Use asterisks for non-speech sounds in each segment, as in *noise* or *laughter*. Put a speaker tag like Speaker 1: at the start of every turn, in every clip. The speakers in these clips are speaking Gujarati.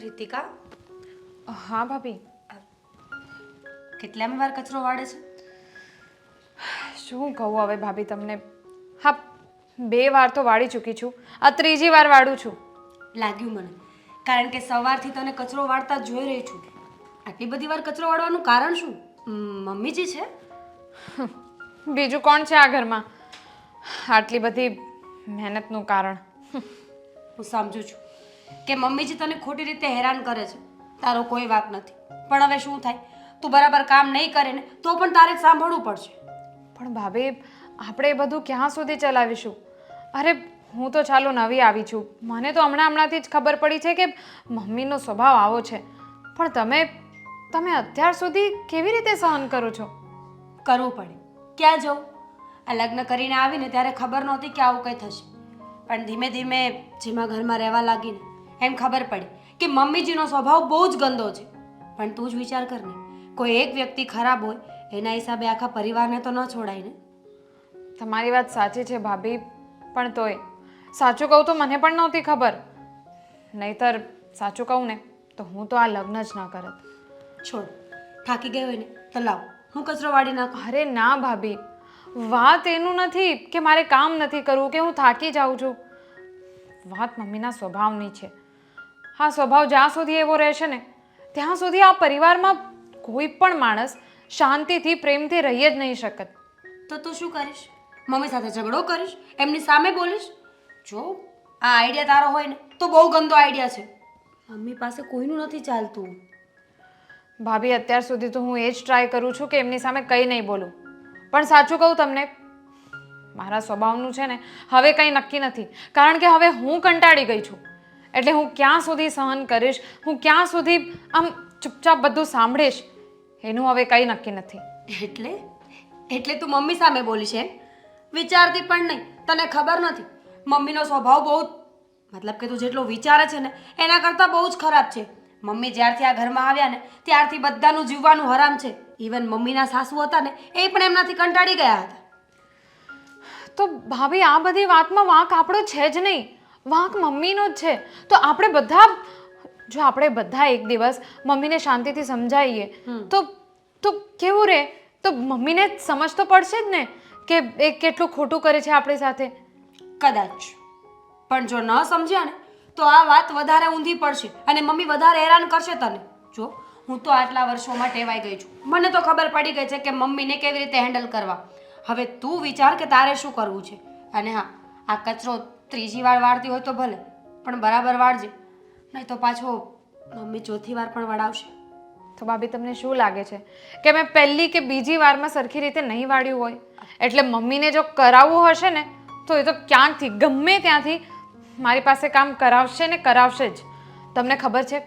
Speaker 1: કૃતિકા
Speaker 2: હા ભાભી.
Speaker 1: કેટલામ વાર કચરો વાળે છે?
Speaker 2: શું કહું હવે ભાભી તમને? હા બે વાર તો વાળી ચૂકી છું. આ ત્રીજી વાર વાળું છું.
Speaker 1: લાગ્યું મને. કારણ કે સવારથી તને કચરો વાળતા જોઈ રહી છું. આટલી બધી વાર કચરો વાળવાનું કારણ શું? મમ્મીજી છે? *laughs*
Speaker 2: બીજું કોણ છે આ ઘરમાં? આટલી બધી મહેનતનું કારણ.
Speaker 1: હું સમજુ છું. કે મમ્મીજી તને ખોટી રીતે હેરાન કરે છે તારો કોઈ વાક નથી. પણ હવે શું થાય? તું બરાબર કામ નહીં કરે ને તો પણ તારે સાંભળવું પડશે.
Speaker 2: પણ ભાભી આપણે એ બધું ક્યાં સુધી ચલાવીશું? અરે હું તો ચાલો નવી આવી છું. મને તો હમણાં હમણાંથી જ ખબર પડી છે કે મમ્મીનો સ્વભાવ આવો છે. પણ તમે તમે અત્યાર સુધી કેવી રીતે સહન કરો છો?
Speaker 1: કરવું પડે. ક્યાં જવું? આ લગ્ન કરીને આવીને ત્યારે ખબર નહોતી કે આવું કંઈ થશે. પણ ધીમે ધીમે જેમાં ઘરમાં રહેવા લાગીને એમ ખબર પડી કે મમ્મીજીનો સ્વભાવ બહુ જ ગંદો છે. પણ તું જ વિચાર કર ને કોઈ એક વ્યક્તિ ખરાબ હોય એના હિસાબે આખા પરિવારને તો ન છોડાય ને.
Speaker 2: તમારી વાત સાચી છે ભાભી પણ તોય. સાચું કહું તો મને પણ નહોતી ખબર. નહીતર સાચું કહું ને તો હું તો આ લગ્ન જ ન કરત.
Speaker 1: છોડ થાકી ગઈ હોય ને તો લાવ હું કચરો વાળી નાખું.
Speaker 2: અરે ના ભાભી વાત એનું નથી કે મારે કામ નથી કરવું કે હું થાકી જાઉં છું. વાત મમ્મીના સ્વભાવની છે. હા સ્વભાવ જ્યાં સુધી એવો રહેશે ને ત્યાં સુધી આ પરિવારમાં કોઈ પણ માણસ શાંતિથી પ્રેમથી રહી જ નહીં શકત.
Speaker 1: તો તું શું કરીશ? મમ્મી સાથે ઝઘડો કરીશ? એમની સામે બોલીશ? જો આ આઈડિયા તારો હોય ને તો બહુ ગંદો આઈડિયા છે. મમ્મી પાસે કોઈનું નથી ચાલતું.
Speaker 2: ભાભી અત્યાર સુધી તો હું એ જ ટ્રાય કરું છું કે એમની સામે કંઈ નહીં બોલું. પણ સાચું કહું તમને મારા સ્વભાવનું છે ને હવે કંઈ નક્કી નથી. કારણ કે હવે હું કંટાળી ગઈ છું. એટલે હું ક્યાં સુધી સહન કરીશ? હું ક્યાં સુધી આમ ચૂપચાપ બધું સાંભળીશ? એનું હવે કંઈ નક્કી નથી.
Speaker 1: એટલે? એટલે તું મમ્મી સામે બોલીશ એમ? વિચારતી પણ નહીં. તને ખબર નથી. મમ્મીનો સ્વભાવ બહુ મતલબ કે તું જેટલો વિચારે છે ને એના કરતાં બહુ જ ખરાબ છે. મમ્મી જ્યારથી આ ઘરમાં આવ્યા ને ત્યારથી બધાનું જીવવાનું હરામ છે. ઇવન મમ્મીના સાસુ હતા ને એ પણ એમનાથી કંટાળી ગયા હતા.
Speaker 2: તો ભાભી આ બધી વાતમાં વાંક આપણો છે જ નહીં. વાંક મમ્મીનો જ છે. તો આપણે બધા જો આપણે બધા એક દિવસ મમ્મીને શાંતિથી સમજાવીએ તો તો કેવું રહે તો મમ્મીને સમજ તો પડશે જ ને કે એ કેટલું ખોટું કરે છે આપણી સાથે.
Speaker 1: કદાચ. પણ જો ન સમજ્યા ને તો આ વાત વધારે ઊંધી પડશે અને મમ્મી વધારે હેરાન કરશે તને. જો હું તો આટલા વર્ષોમાં ટેવાઈ ગઈ છું. મને તો ખબર પડી ગઈ છે કે મમ્મીને કેવી રીતે હેન્ડલ કરવા. હવે તું વિચાર કે તારે શું કરવું છે? અને હા આ કચરો ત્રીજી વાર વાળતી હોય તો ભલે પણ બરાબર વાળજે. નહીં તો પાછો મમ્મી ચોથી વાર પણ વળાવશે.
Speaker 2: તો ભાભી તમને શું લાગે છે? કે મેં પહેલી કે બીજી વારમાં સરખી રીતે નહીં વાળ્યું હોય? એટલે મમ્મીને જો કરાવવું હશે ને તો એ તો ક્યાંથી ગમે ત્યાંથી મારી પાસે કામ કરાવશે ને કરાવશે જ. તમને ખબર છે?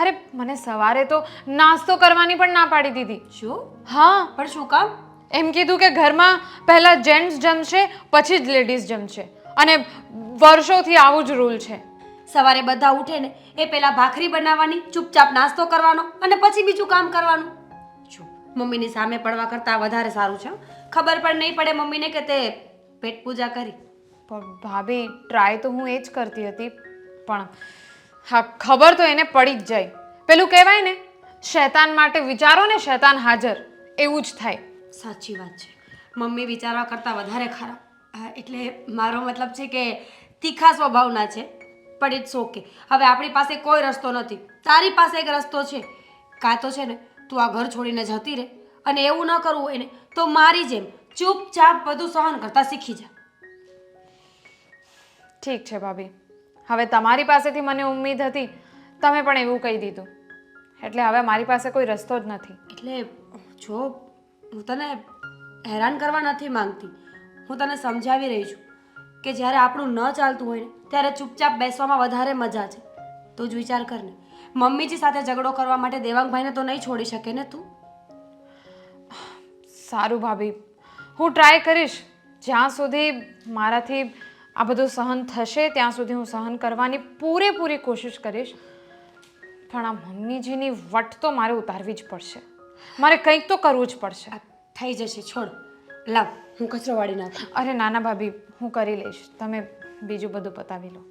Speaker 2: અરે મને સવારે તો નાસ્તો કરવાની પણ ના પાડી દીધી.
Speaker 1: શું?
Speaker 2: હા.
Speaker 1: પણ શું કામ?
Speaker 2: એમ કીધું કે ઘરમાં પહેલાં જેન્ટ્સ જમશે પછી જ લેડીઝ જમશે. અને વર્ષોથી આવું જ રૂલ છે.
Speaker 1: સવારે બધા ઉઠે ને એ પેલા ભાખરી બનાવવાની ચૂપચાપ નાસ્તો કરવાનો અને પછી બીજું કામ કરવાનું. જો મમ્મીની સામે પડવા કરતાં વધારે સારું છે ખબર પણ નહીં પડે મમ્મીને કે તે પેટ પૂજા કરી.
Speaker 2: પણ ભાભી ટ્રાય તો હું એ જ કરતી હતી પણ હા ખબર તો એને પડી જ જાય. પેલું કહેવાય ને શૈતાન માટે વિચારો ને શૈતાન હાજર. એવું જ થાય.
Speaker 1: સાચી વાત છે. મમ્મી વિચારવા કરતાં વધારે ખરાબ. હા, એટલે મારો મતલબ છે કે તીખા સ્વભાવના છે પણ ઇટ્સ ઓકે હવે આપણી પાસે કોઈ રસ્તો નથી. તારી પાસે એક રસ્તો છે. કાં તો છે ને તું આ ઘર છોડીને જતી રહે અને એવું ન કરવું એને તો મારી જેમ ચૂપચાપ બધું સહન કરતા શીખી જા.
Speaker 2: ઠીક છે ભાભી. હવે તમારી પાસેથી મને ઉમ્મીદ હતી તમે પણ એવું કહી દીધું. એટલે હવે મારી પાસે કોઈ રસ્તો જ નથી.
Speaker 1: એટલે જો હું તને હેરાન કરવા નથી માંગતી હું તને સમજાવી રહી છું કે જ્યારે આપણું ન ચાલતું હોય ને ત્યારે ચૂપચાપ બેસવામાં વધારે મજા છે. તું જ વિચાર કર ને મમ્મીજી સાથે ઝઘડો કરવા માટે દેવાંગભાઈને તો નહીં છોડી શકે ને તું?
Speaker 2: સારું ભાભી હું ટ્રાય કરીશ. જ્યાં સુધી મારાથી આ બધું સહન થશે ત્યાં સુધી હું સહન કરવાની પૂરેપૂરી કોશિશ કરીશ. પણ આ મમ્મીજીની વટ તો મારે ઉતારવી જ પડશે. મારે કંઈક તો કરવું જ પડશે.
Speaker 1: થઈ જશે છોડ. લાવ. હું કચરો વાળી નાખ.
Speaker 2: અરે નાના ભાભી હું કરી લઈશ. તમે બીજું બધું પતાવી લો.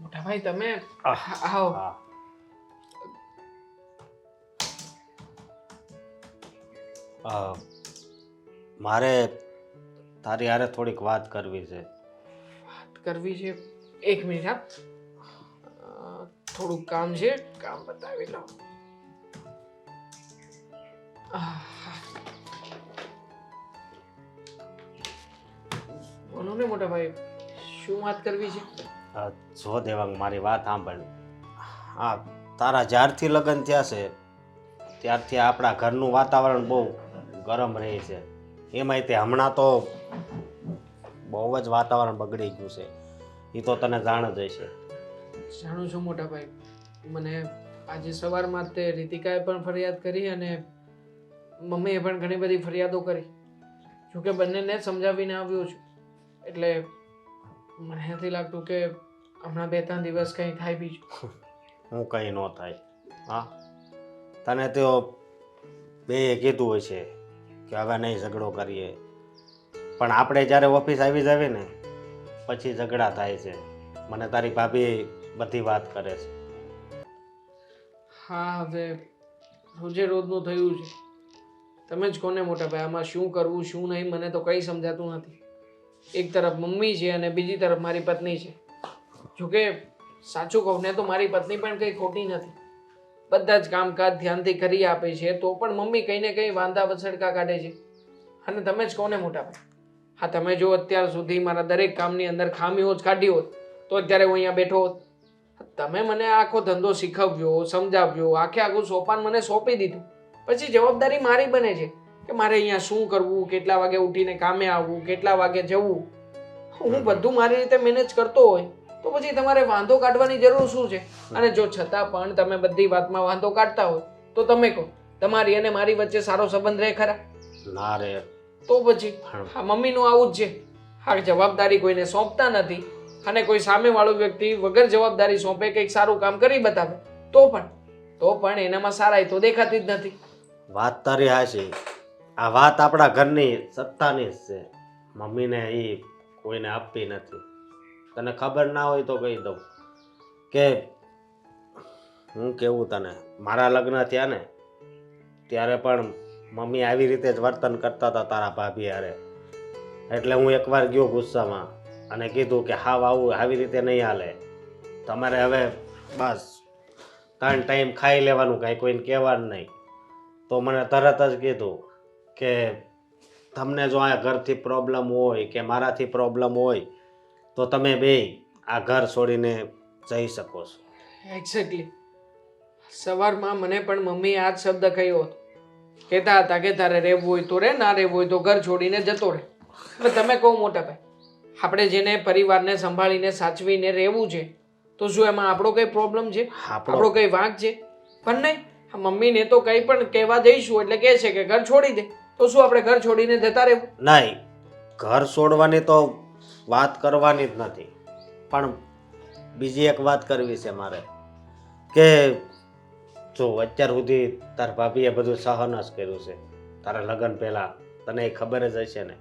Speaker 3: મોટા ભાઈ તમે આવો.
Speaker 4: મારે તારી હારે થોડીક વાત કરવી છે.
Speaker 3: વાત કરવી છે? એક મિનિટ હા. થોડુંક કામ છે. કામ બતાવી લઉં. બોલો ને મોટા ભાઈ શું વાત કરવી છે?
Speaker 4: જો દેવાંગ મારી વાત સાંભળ. હા તારા જ્યારથી લગ્ન થયા છે ત્યારથી આપણા ઘરનું વાતાવરણ બહુ ગરમ રહે છે. એમાંય તે હમણાં તો બહુ જ વાતાવરણ બગડી ગયું છે. એ તો તને જાણ જ હશે.
Speaker 3: જાણું છું મોટા ભાઈ. મને આજે સવારમાં તે રીતિકાએ પણ ફરિયાદ કરી અને મમ્મીએ પણ ઘણી બધી ફરિયાદો કરી. જોકે બંનેને સમજાવીને આવ્યો છું. એટલે મને નથી લાગતું કે હમણાં બે ત્રણ દિવસ કંઈ થાય બીજું.
Speaker 4: હું કંઈ ન થાય. હા. તને તો બે કીધું હશે. કે હવે નહીં ઝઘડો કરીએ. પણ આપણે જ્યારે ઓફિસ આવી જાવી ને, પછી ઝઘડા થાય છે. મને તારી ભાભી બધી વાત કરે છે.
Speaker 3: હા, હવે રોજે રોજનું થયું છે. તમે જ કોને મોટા ભાઈ? આમાં શું કરવું, શું નહીં, મને તો કંઈ સમજાતું નથી. એક તરફ મમ્મી છે અને બીજી તરફ મારી પત્ની છે. જોકે સાચું કહું ને તો મારી પત્ની પણ કંઈ ખોટી નથી. બધા જ કામકાજ ધ્યાનથી કરી આપે છે તો પણ મમ્મી કંઈ ને કંઈ વાંધા વસડકા કાઢે છે? અને તમે જ કોને મોટા ભાઈ? હા તમે જો અત્યાર સુધી મારા દરેક કામની અંદર ખામીઓ જ કાઢી હોત તો અત્યારે હું અહીંયા બેઠો હોત. તમે મને આખો ધંધો શીખવ્યો સમજાવ્યો આખે આખું સોપાન મને સોંપી દીધું. પછી જવાબદારી મારી બને છે કે મારે અહીંયા શું કરવું કેટલા વાગે ઉઠીને કામે આવવું કેટલા વાગે જવું. હું બધું મારી રીતે મેનેજ કરતો હોય. તો પછી તમારે વાંધો કાઢવાની જરૂર શું છે? અને જો છતાં પણ તમે બધી વાતમાં વાંધો કાઢતા હોય તો તમે કહો તમારી અને મારી વચ્ચે સારો સંબંધ રહે ખરા?
Speaker 4: ના રે.
Speaker 3: તો પછી? હા. મમ્મીનું આવું જ છે. હા જવાબદારી કોઈને સોંપતા નથી અને કોઈ સામેવાળો વ્યક્તિ વગર જવાબદારી સોંપે કંઈક સારું કામ કરી બતાવે. તો પણ તો પણ એનામાં સારાઈ તો દેખાતી જ નથી.
Speaker 4: વાત તારી હા છે. આ વાત આપણા ઘરની સત્તાની જ છે. મમ્મીને એ કોઈને આપવી નથી. તને ખબર ના હોય તો કહી દઉં. કે હું કેવું તને? મારા લગ્ન થયા ને, ત્યારે પણ મમ્મી આવી રીતે જ વર્તન કરતા હતા તારા ભાભી હારે. એટલે હું એકવાર ગયો ગુસ્સામાં અને કીધું કે હાવ આવું, આવી રીતે નહીં હાલે. તમારે હવે બસ, ત્રણ ટાઈમ ખાઈ લેવાનું, કાંઈ કોઈને કહેવાનું નહીં. તો મને તરત જ કીધું કે, તમને જો આ ઘરથી પ્રોબ્લેમ હોય કે મારાથી પ્રોબ્લેમ હોય તો તમે બે આ ઘર છોડીને જઈ શકો છો.
Speaker 3: એક્ઝેક્ટલી સવારમાં મને પણ મમ્મીએ આ જ શબ્દ કહ્યો હતો. કહેતા હતા કે તારે રહેવું હોય તો રે ના રહેવું હોય તો ઘર છોડીને જતો રહે હવે તમે કહો મોટા ભાઈ આપણે જેને પરિવારને સંભાળીને સાચવીને રહેવું છે તો શું એમાં આપણો કંઈ પ્રોબ્લેમ છે?
Speaker 4: આપણો
Speaker 3: કંઈ વાંક છે? પણ નહીં આ મમ્મીને તો કંઈ પણ કહેવા જઈશું એટલે કહે છે કે ઘર છોડી દે. તો શું આપણે ઘર છોડીને જતા રહેવું?
Speaker 4: નહીં ઘર છોડવાની તો વાત કરવાની જ નથી. પણ બીજી એક વાત કરવી છે મારે, કે જો અત્યાર સુધી તાર ભાભીએ બધું સહન જ કર્યું છે, તારા લગ્ન પહેલાં, તને એ ખબર જ હશે ને?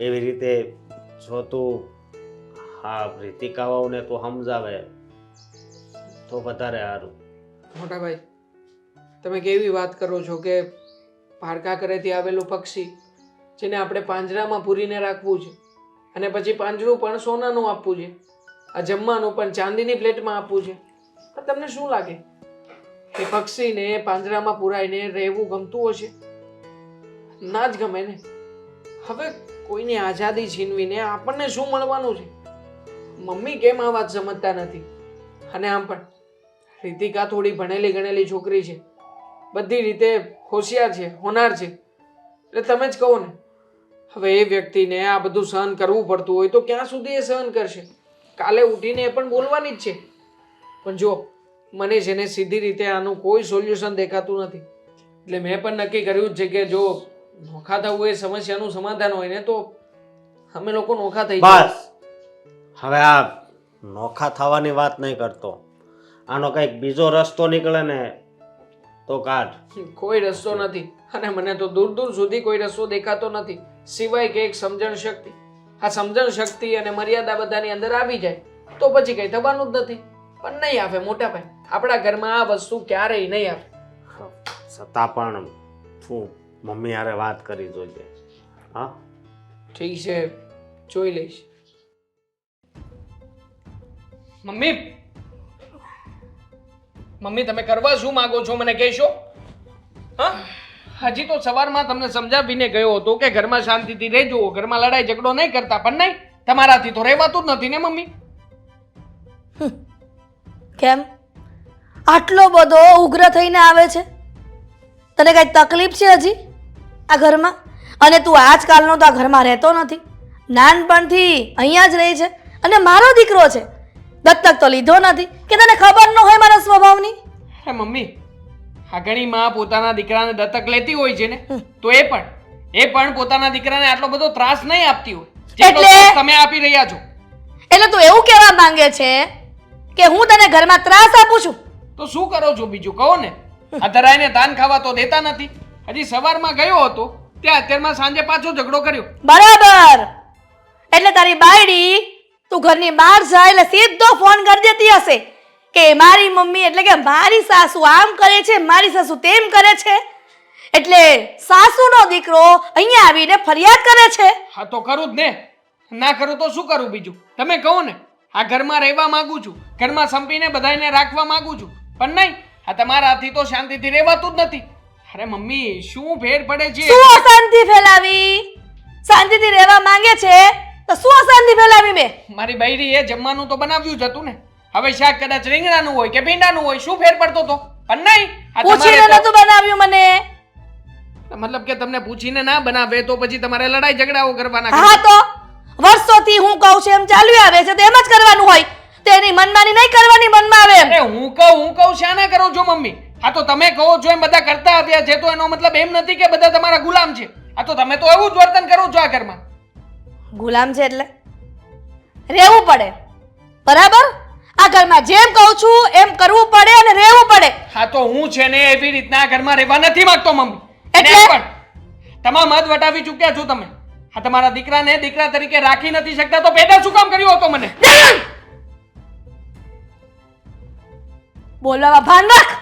Speaker 4: એવી રીતે જો તું હા રીતિકાઓને તું સમજાવે, તો વધારે સારું.
Speaker 3: મોટા ભાઈ તમે કેવી વાત કરો છો કે પારકા કરેથી આવેલું પક્ષી, જેને આપણે પાંજરામાં પૂરીને રાખવું છે? અને પછી પાંજરું પણ સોનાનું આપવું છે. આ જમવાનું પણ ચાંદીની પ્લેટમાં આપવું છે. આ તમને શું લાગે? કે પક્ષીને પાંજરામાં પુરાઈને રહેવું ગમતું હશે? ના જ ગમે ને. હવે કોઈની આઝાદી છીનવીને આપણને શું મળવાનું છે? મમ્મી કેમ આ વાત સમજતા નથી? અને આમ પણ. રીતિકા થોડી ભણેલી ગણેલી છોકરી છે. બધી રીતે હોશિયાર છે, હોનાર છે. એટલે તમે જ કહો ને. હવે એ વ્યક્તિને આ બધું સહન કરવું પડતું હોય તો ક્યાં સુધી એ સહન કરશે? કાલે ઉઠીને એ પણ બોલવાની જ છે. પણ જો મને છે ને સીધી રીતે આનું કોઈ સોલ્યુશન દેખાતું નથી. એટલે મેં પણ નક્કી કર્યું જ છે કે જો નોખા થવું એ સમસ્યાનું સમાધાન હોય ને તો અમે લોકો નોખા થઈ.
Speaker 4: બસ. હવે આ નોખા થવાની વાત નહીં કરતો. આનો કંઈક બીજો રસ્તો નીકળે ને તો કાઢ.
Speaker 3: કોઈ રસ્તો નથી. અને મને તો દૂર દૂર સુધી કોઈ રસ્તો દેખાતો નથી. સિવાય કે એક સમજણ શક્તિ. આ સમજણ શક્તિ અને મર્યાદા બધાની અંદર આવી જાય તો પછી કંઈ થવાનું જ નથી. પણ નહીં આવે મોટા ભાઈ. આપણા ઘરમાં આ વસ્તુ ક્યારેય નહીં આવે
Speaker 4: છતાં પણ શું મમ્મી હારે વાત કરી જોજે. હા?
Speaker 3: ઠીક છે જોઈ લઈશ. મમ્મી! મમ્મી તમે કરવા શું માંગો છો? મને કહેશો? હા? હજી તો સવારમાં તમને સમજાવીને ગયો હતો કે ઘરમાં શાંતિથી રહેજો ઘરમાં લડાઈ ઝઘડો નહીં કરતા પણ નહીં તમારાથી તો રહેવાતું જ નથી ને મમ્મી?
Speaker 5: કેમ? આટલો બધો ઉગ્ર થઈને આવે છે? તને કઈ તકલીફ છે હજી આ ઘરમાં? અને તું આજકાલનો તો આ ઘરમાં રહેતો નથી. નાનપણથી અહીંયા જ રહે છે અને મારો દીકરો છે. દત્તક તો લીધો નથી. કે તને ખબર ન હોય મારા સ્વભાવની?
Speaker 3: હે મમ્મી ઘણી માં પોતાના દીકરાને દત્તક લેતી હોય છે ને તો એ પણ એ પણ પોતાના દીકરાને આટલો બધો ત્રાસ નહીં આપતી હોય.
Speaker 5: એટલે?
Speaker 3: તમે આપી રહ્યા છો.
Speaker 5: એટલે તું એવું કહેવા માંગે છે કે હું તને ઘરમાં ત્રાસ આપું છું?
Speaker 3: તો શું કરો છો બીજું? કહો ને. આ ધરાઈને ધાન ખાવા તો દેતા નથી. હજી સવારમાં ગયો હતો ત્યાં અત્યારમાં સાંજે પાછો ઝઘડો કર્યો.
Speaker 5: બરાબર. એટલે તારી બાયડી તું ઘરની બહાર જાય એટલે સીધો ફોન કરી દેતી હશે. કે મારી મમ્મી એટલે કે મારી સાસુ આમ કરે છે મારી સાસુ તેમ કરે છે. એટલે સાસુનો દીકરો અહીંયા આવીને ફરિયાદ કરે છે.
Speaker 3: હા તો કરું જ ને. ના કરું તો શું કરું બીજું? તમે કહો ને. આ ઘરમાં રહેવા માંગુ છું. ઘરમાં સંપીને બધાને રાખવા માંગુ છું. પણ નહીં આ તમારાથી તો શાંતિથી રહેવાતું જ નથી. અરે મમ્મી શું ફેર પડે છે?
Speaker 5: શું અશાંતિ ફેલાવી? શાંતિથી રહેવા માંગે છે? તો શું અશાંતિ ફેલાવી મેં?
Speaker 3: મારી બૈરીએ જમવાનું તો બનાવ્યું જ હતું ને. હવે શાક કદાચ રીંગણાનું હોય કે ભીંડાનું હોય શું ફેર પડતો તો? પણ નહીં આ
Speaker 5: પૂછીને
Speaker 3: તમારે
Speaker 5: નતું બનાવ્યું મને.
Speaker 3: મતલબ કે તમને પૂછીને ના બનાવે તો પછી તમારે લડાઈ ઝઘડાઓ કરવાના
Speaker 5: હા તો વર્ષોથી હું કહું છું એમ ચાલ્યું આવે છે તો એમ જ કરવાનું હોય. તેની મનમાની નહીં કરવાની મનમાં આવે એમ.
Speaker 3: અરે હું કહું હું કહું શાના કરો છો મમ્મી? આ તો તમે કહો છો એમ બધા કરતા આવ્યા છે તો એનો મતલબ એમ નથી કે બધા તમારા ગુલામ છે. આ તો તમે તો એવું જ વર્તન કરો છો આ ઘરમાં.
Speaker 5: ગુલામ છે એટલે? રહેવું પડે. બરાબર? આ ઘરમાં જેમ કહું છું એમ કરવું પડે અને રહેવું પડે.
Speaker 3: હા તો હું છે ને એવી રીતના આ ઘરમાં રહેવા નથી માંગતો મમ્મી.
Speaker 5: એટલે?
Speaker 3: પણ. તમામ મત વટાવી ચૂક્યા છો તમે. આ તમારા દીકરાને દીકરા તરીકે રાખી નથી શકતા તો પેદા શું કામ કર્યો હતો મને?
Speaker 5: બોલવામાં ભાન રાખ.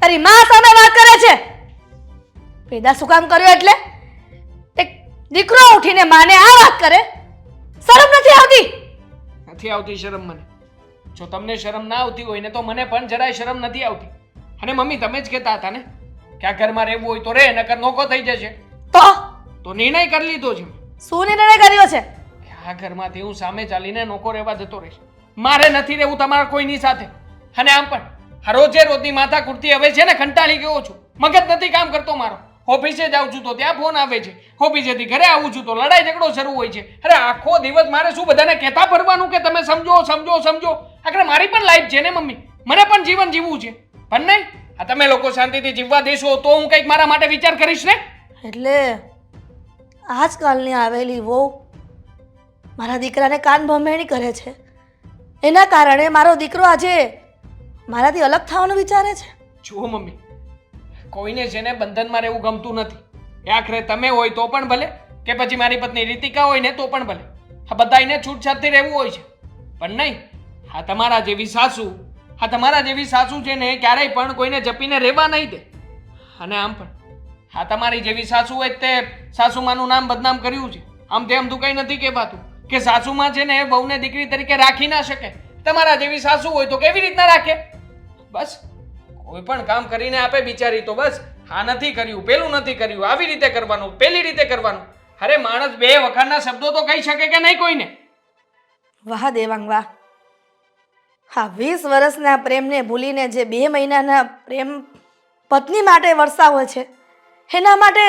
Speaker 5: તારી માં સામે વાત કરે છે. પેદા શું કામ કર્યો એટલે? એક દીકરો ઉઠીને માને આ વાત કરે. શરમ નથી આવતી?
Speaker 3: નથી આવતી શરમ મને. જો તમને શરમ ના આવતી હોય ને તો મને પણ જરાય શરમ નથી આવતી. અને મમ્મી તમે જ કહેતા હતા ને કે આ ઘરમાં રહેવું હોય તો રે નકર નોકો થઈ જશે.
Speaker 5: તો?
Speaker 3: તો નિર્ણય કરી લીધો છે.
Speaker 5: શું નિર્ણય કર્યો છે?
Speaker 3: આ ઘરમાંથી હું સામે ચાલીને નોકો રહેવા જતો રહીશ મારે નથી રહેવું તમારા કોઈની સાથે. અને આમ પણ રોજે રોજની માથા કુર્તી હવે છે ને કંટાળી ગયો છું. મગજ નથી કામ કરતો મારો. ઓફિસે જાઉં છું તો ત્યાં ફોન આવે છે. ઓફિસેથી ઘરે આવું છું તો લડાઈ ઝઘડો શરૂ હોય છે. અરે આખો દિવસ મારે શું બધાને કહેતા ફરવાનું કે તમે સમજો સમજો સમજો? આખરે મારી પણ લાઈફ છે ને મમ્મી? મને પણ જીવન જીવવું છે. પણ નહીં આ તમે લોકો શાંતિથી જીવવા દેશો તો હું કંઈક મારા માટે વિચાર કરીશ ને?
Speaker 5: એટલે આજકાલની આવેલી વહુ મારા દીકરાને કાન ભમેણી કરે છે. એના કારણે મારો દીકરો આજે મારાથી અલગ થવાનું વિચારે છે.
Speaker 3: જુઓ મમ્મી કોઈને છે ને બંધનમાં રહેવું ગમતું નથી. આખરે તમે હોય તો પણ ભલે, કે પછી મારી પત્ની રીતિકા હોય ને તો પણ ભલે. આ બધાને છૂટછાટથી રહેવું હોય છે. પણ નહીં, આ તમારા જેવી સાસુ, આ તમારા જેવી સાસુ છે ને ક્યારેય પણ કોઈને જપીને રહેવા નહીં દે. અને આમ પણ, આ તમારી જેવી સાસુ હોય તે સાસુમાનું નામ બદનામ કર્યું છે. આમ તેમ તું કંઈ નથી કહેવાતું કે સાસુમાં છે ને બહુને દીકરી તરીકે રાખી ના શકે. તમારા જેવી સાસુ હોય તો કેવી રીતના રાખે? બસ. કોઈ પણ કામ કરીને આપે બિચારી તો બસ આ નથી કર્યું પેલું નથી કર્યું આવી રીતે કરવાનું પેલી રીતે કરવાનું. અરે માણસ બે વખાણના શબ્દો તો કહી શકે કે નહીં કોઈને?
Speaker 5: વાહ દેવાંગ વાહ. હા વીસ વર્ષના પ્રેમને ભૂલીને જે બે મહિનાના પ્રેમ પત્ની માટે વરસાવે છે એના માટે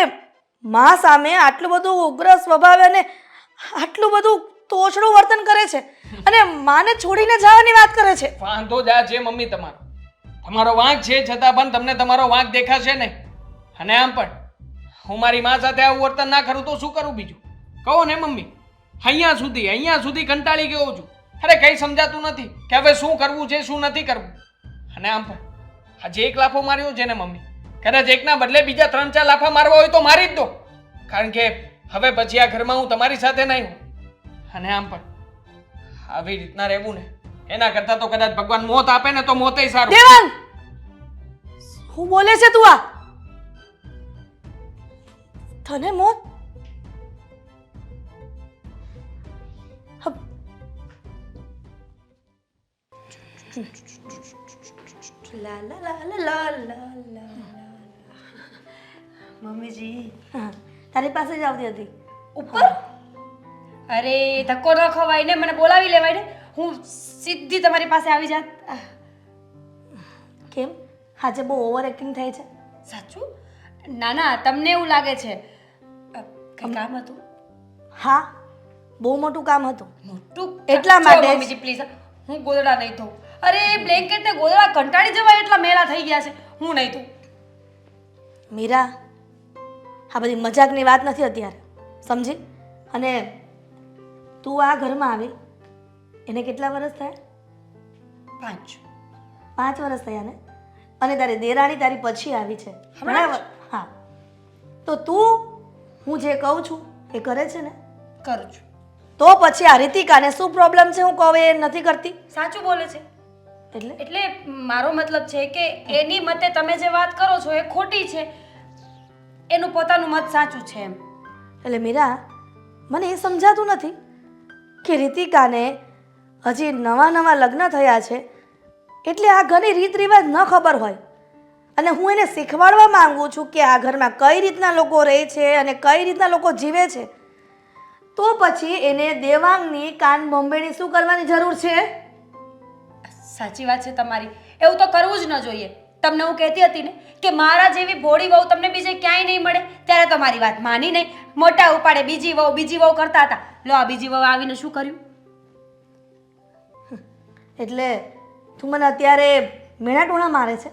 Speaker 5: મા સામે આટલું બધું ઉગ્ર સ્વભાવે અને આટલું બધું તોછડું વર્તન કરે છે અને માને છોડીને જવાની વાત કરે છે.
Speaker 3: વાંધો જા જે છે મમ્મી તમારો. તમારો વાંક છે, છતાં પણ તમને તમારો વાંક દેખાશે નહીં. અને આમ પણ, હું મારી મા સાથે આવું વર્તન ના કરું તો શું કરું બીજું? કહો ને મમ્મી, અહીંયા સુધી અહીંયા સુધી કંટાળી ગયો છું. અરે કંઈ સમજાતું નથી કે હવે શું કરવું છે, શું નથી કરવું. અને આમ પણ, આજે એક લાફો માર્યો છે ને મમ્મી? કદાચ એકના બદલે બીજા ત્રણ ચાર લાફા મારવા હોય તો મારી જ દો. કારણ કે હવે પછી આ ઘરમાં હું તમારી સાથે નહીં હું અને આમ પણ, આવી રીતના રહેવું ને એના કરતા તો કદાચ ભગવાન મોત આપે ને તો મોતે સારું.
Speaker 5: દેવાંગ! હું બોલે છે તું આ? તને મોત.
Speaker 1: લા લા લા લા લા લા લા. મમ્મીજી
Speaker 5: તારી પાસે જ આવતી હતી.
Speaker 1: ઉપર? અરે ધક્કો ન ખવાય ને મને બોલાવી લેવાય ને. હું સીધી તમારી પાસે આવી જાત.
Speaker 5: કેમ? આજે બહુ ઓવર એક્ટિંગ થાય છે.
Speaker 1: સાચું? ના ના તમને એવું લાગે છે. કંઈ કામ હતું?
Speaker 5: હા બહુ મોટું કામ હતું.
Speaker 1: મોટું?
Speaker 5: એટલા માટે જ-
Speaker 1: મમ્મીજી પ્લીઝ હું ગોદડા નહીં થઉં અરે બ્લેન્કેટ ને ગોદડા કંટાળી જવાય એટલા મેલા થઈ ગયા છે. હું નહીં થઉં
Speaker 5: મીરા આ બધી મજાકની વાત નથી અત્યારે. સમજી? અને તું આ ઘરમાં આવી. એને કેટલા વર્ષ થયા?
Speaker 1: પાંચ.
Speaker 5: પાંચ વર્ષ થયા ને? અને તારી દેરાણી તારી પછી આવી છે. બરાબર? હા. તો તું હું જે કહું છું એ કરે છે ને?
Speaker 1: કરું છું.
Speaker 5: તો પછી આ રીતિકાને શું પ્રોબ્લેમ છે હું કહું એ નથી કરતી?
Speaker 1: સાચું બોલે છે.
Speaker 5: એટલે?
Speaker 1: એટલે મારો મતલબ છે કે એની મતે તમે જે વાત કરો છો એ ખોટી છે. એનું પોતાનું મત સાચું છે એમ.
Speaker 5: એટલે મીરા મને એ સમજાતું નથી કે રીતિકાને હજી નવા નવા લગ્ન થયા છે, એટલે આ ઘરની રીત રિવાજ ન ખબર હોય. અને હું એને શીખવાડવા માંગુ છું કે આ ઘરમાં કઈ રીતના લોકો રહે છે અને કઈ રીતના લોકો જીવે છે. તો પછી એને દેવાંગની કાન બોમ્બેની શું કરવાની જરૂર છે?
Speaker 1: સાચી વાત છે તમારી. એવું તો કરવું જ ન જોઈએ. તમને હું કહેતી હતી ને કે મારા જેવી ભોળી વહુ તમને બીજે ક્યાંય નહીં મળે. ત્યારે તમારી વાત માની નહીં મોટા ઉપાડે બીજી વહુ બીજી વહુ કરતા હતા. લો આ બીજી વહુ આવીને શું કર્યું?
Speaker 5: એટલે તું મને અત્યારે મેણા ટોણા મારે છે.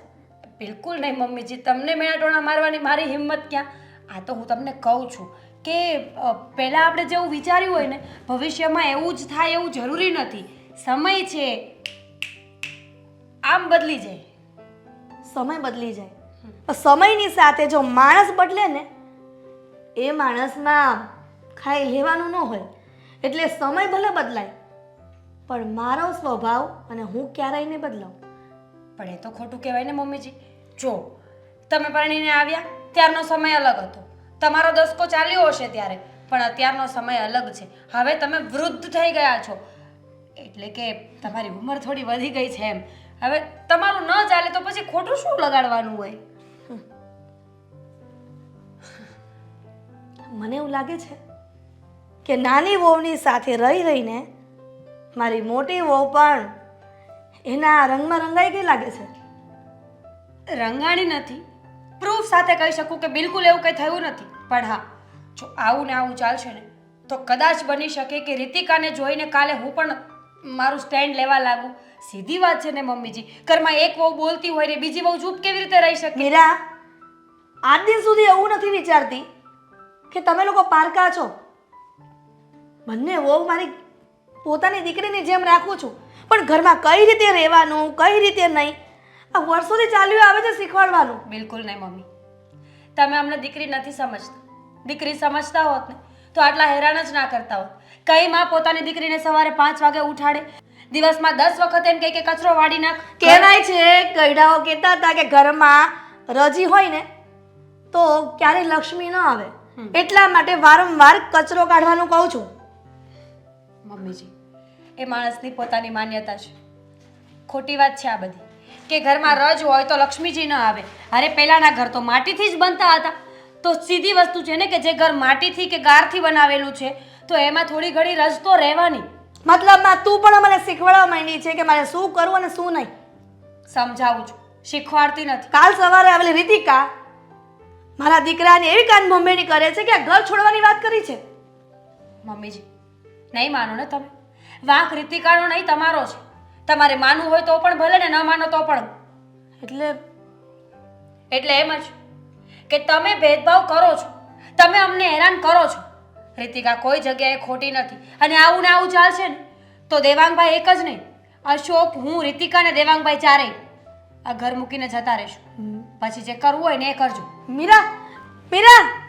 Speaker 1: બિલકુલ નહીં મમ્મીજી. તમને મેણાટોણા મારવાની મારી હિંમત ક્યાં? આ તો હું તમને કહું છું કે પહેલાં આપણે જેવું વિચાર્યું હોય ને ભવિષ્યમાં એવું જ થાય એવું જરૂરી નથી. સમય છે. આમ બદલી જાય.
Speaker 5: સમય બદલી જાય. સમયની સાથે જો માણસ બદલે ને એ માણસમાં ખાઈ લેવાનું ન હોય. એટલે સમય ભલે બદલાય પણ મારો સ્વભાવ અને હું ક્યારેય નહીં બદલાવ?
Speaker 1: પણ એ તો ખોટું કહેવાય ને મમ્મીજી. જો તમે પરણીને આવ્યા ત્યારનો સમય અલગ હતો. તમારો દસકો ચાલ્યો હશે ત્યારે પણ અત્યારનો સમય અલગ છે. હવે તમે વૃદ્ધ થઈ ગયા છો. એટલે કે તમારી ઉંમર થોડી વધી ગઈ છે એમ. હવે તમારું ન ચાલે તો પછી ખોટું શું લગાડવાનું હોય?
Speaker 5: મને એવું લાગે છે કે નાની વહુની સાથે રહી રહીને મારી મોટી વહુ પણ એના રંગમાં રંગાઈ ગઈ લાગે છે.
Speaker 1: રંગાણી નથી. પ્રૂફ સાથે કહી શકું કે બિલકુલ એવું કંઈ થયું નથી. પણ હા જો આવું ને આવું ચાલશે ને તો કદાચ બની શકે કે રીતિકાને જોઈને કાલે હું પણ મારું સ્ટેન્ડ લેવા લાગુ. સીધી વાત છે ને મમ્મીજી. ઘરમાં એક વહુ બોલતી હોય ને બીજી વહુ ચૂપ કેવી રીતે રહી શકે?
Speaker 5: મીરા આજ દિન સુધી એવું નથી વિચારતી કે તમે લોકો પારકા છો. બંને વહુ મારી પોતાની દીકરીની જેમ રાખું છું. પણ ઘરમાં કઈ રીતે રહેવાનું કઈ રીતે નહીં? આ વર્ષોથી ચાલ્યું આવે છે શીખવાડવાનું.
Speaker 1: બિલકુલ નહીં મમ્મી. તમે અમને દીકરી નથી સમજતા. દીકરી સમજતા હોત ને તો આટલા હેરાન જ ના કરતા હોત. કઈ માં પોતાની દીકરીને સવારે પાંચ વાગે ઉઠાડે? દિવસમાં દસ વખત એમ કે કચરો વાળી નાખ.
Speaker 5: કહેવાય છે ગઈડાઓ કહેતા હતા કે ઘરમાં રજી હોય ને તો ક્યારેય લક્ષ્મી ન આવે. એટલા માટે વારંવાર કચરો કાઢવાનું કહું છું.
Speaker 1: મમ્મીજી એ માણસની પોતાની માન્યતા છે. ખોટી વાત છે આ બધી. કે ઘરમાં રજ હોય તો લક્ષ્મીજી ન આવે. અરે પહેલાંના ઘર તો માટીથી જ બનતા હતા. તો સીધી વસ્તુ છે ને કે જે ઘર માટીથી કે ગારથી બનાવેલું છે તો એમાં થોડી ઘણી રજ તો રહેવાની.
Speaker 5: મતલબમાં તું પણ મને શીખવાડવા માંડી છે કે મારે શું કરવું અને શું નહીં.
Speaker 1: સમજાવું છું. શીખવાડતી નથી.
Speaker 5: કાલ સવારે આવેલી રીતિકા મારા દીકરાને એવી કાન મમ્મીની કરે છે કે આ ઘર છોડવાની વાત કરી છે.
Speaker 1: મમ્મીજી નહીં માનો ને તમે. વાંક રીતિકાનો નહીં તમારો છે. તમારે માનવું હોય તો પણ ભલે ને ન માનો તો પણ.
Speaker 5: એટલે
Speaker 1: એટલે એમ જ કે તમે ભેદભાવ કરો છો. તમે અમને હેરાન કરો છો. રીતિકા કોઈ જગ્યાએ ખોટી નથી. અને આવું ને આવું ચાલશે ને તો દેવાંગભાઈ એક જ નહીં. અશોક હું રીતિકા ને દેવાંગભાઈ ચારેય આ ઘર મૂકીને જતા રહીશું. પછી જે કરવું હોય ને એ કરજો.
Speaker 5: મીરા મીરા!